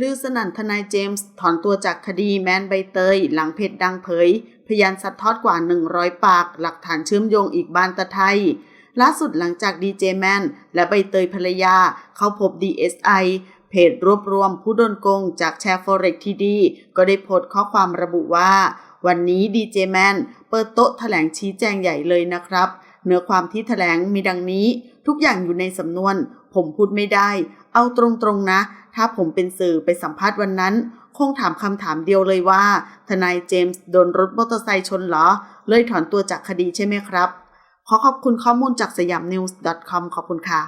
ลือสนั่นทนายเจมส์ถอนตัวจากคดีแมนใบเตย หลังเพจดังเผย พยานสัดทอดกว่า 100 ปาก หลักฐานเชื่อมโยงอีกบานตะไทย ล่าสุดหลังจากดีเจแมนและใบเตยภรรยา เข้าพบ DSI เพจรวบรวมผู้โดนโกงจากแชร์ Forex ที่ดี ก็ได้โพสต์ข้อความระบุว่า วันนี้ดีเจแมนเปิดโต๊ะแถลงชี้แจงใหญ่เลยนะครับ เนื้อความที่แถลงมีดังนี้ ทุกอย่างอยู่ในสำนวน ผมพูดไม่ได้ เอาตรงๆนะ ถ้าผมเป็นสื่อไปสัมภาษณ์วันนั้น คงถามคำถามเดียวเลยว่า ทนายเจมส์โดนรถมอเตอร์ไซค์ชนเหรอ เลยถอนตัวจากคดีใช่ไหมครับ ขอขอบคุณข้อมูลจากสยามนิวส์ .com ขอบคุณค่ะ